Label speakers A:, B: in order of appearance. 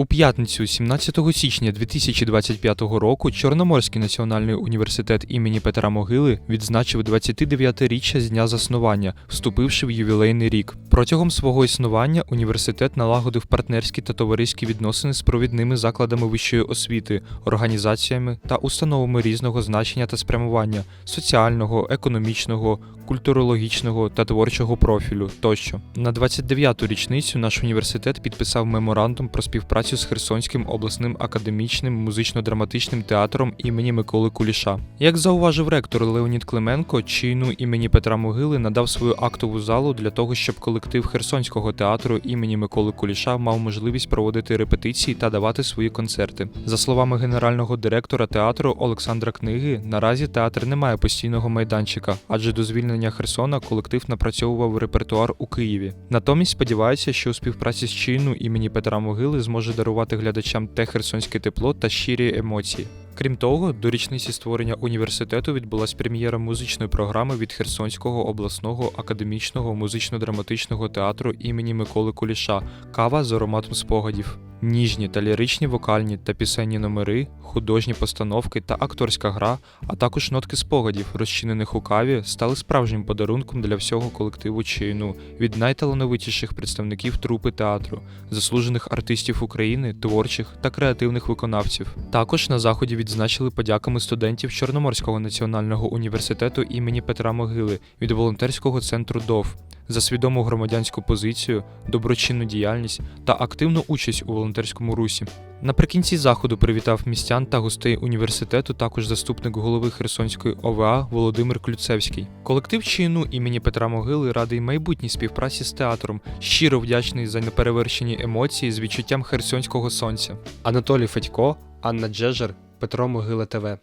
A: У п'ятницю, 17 січня 2025 року, Чорноморський національний університет імені Петра Могили відзначив 29-річчя з дня заснування, вступивши в ювілейний рік. Протягом свого існування університет налагодив партнерські та товариські відносини з провідними закладами вищої освіти, організаціями та установами різного значення та спрямування соціального, економічного, культурологічного та творчого профілю тощо. На 29-ту річницю наш університет підписав меморандум про співпрацю з Херсонським обласним академічним музично-драматичним театром імені Миколи Куліша. Як зауважив ректор Леонід Клименко, чину імені Петра Могили надав свою актову залу для того, щоб колектив Херсонського театру імені Миколи Куліша мав можливість проводити репетиції та давати свої концерти. За словами генерального директора театру Олександра Книги, наразі театр не має постійного майданчика, адже до звільнення Херсона колектив напрацьовував репертуар у Києві. Натомість сподівається, що у співпраці з чину імені Петра Могили зможе дарувати глядачам те херсонське тепло та щирі емоції. Крім того, до річниці створення університету відбулась прем'єра музичної програми від Херсонського обласного академічного музично-драматичного театру імені Миколи Куліша Кава з ароматом спогадів. Ніжні та ліричні вокальні та пісенні номери, художні постановки та акторська гра, а також нотки спогадів, розчинених у каві, стали справжнім подарунком для всього колективу чину від найталановитіших представників трупи театру, заслужених артистів України, творчих та креативних виконавців. Також на заході відзначили подяками студентів Чорноморського національного університету імені Петра Могили від волонтерського центру ДОВ за свідому громадянську позицію, доброчинну діяльність та активну участь у волонтерському русі. Наприкінці заходу привітав містян та гостей університету також заступник голови Херсонської ОВА Володимир Клюцевський. Колектив чину імені Петра Могили радий майбутній співпраці з театром, щиро вдячний за неперевершені емоції з відчуттям херсонського сонця. Анатолій Федько, Анна Джежер, Петро Могила ТВ.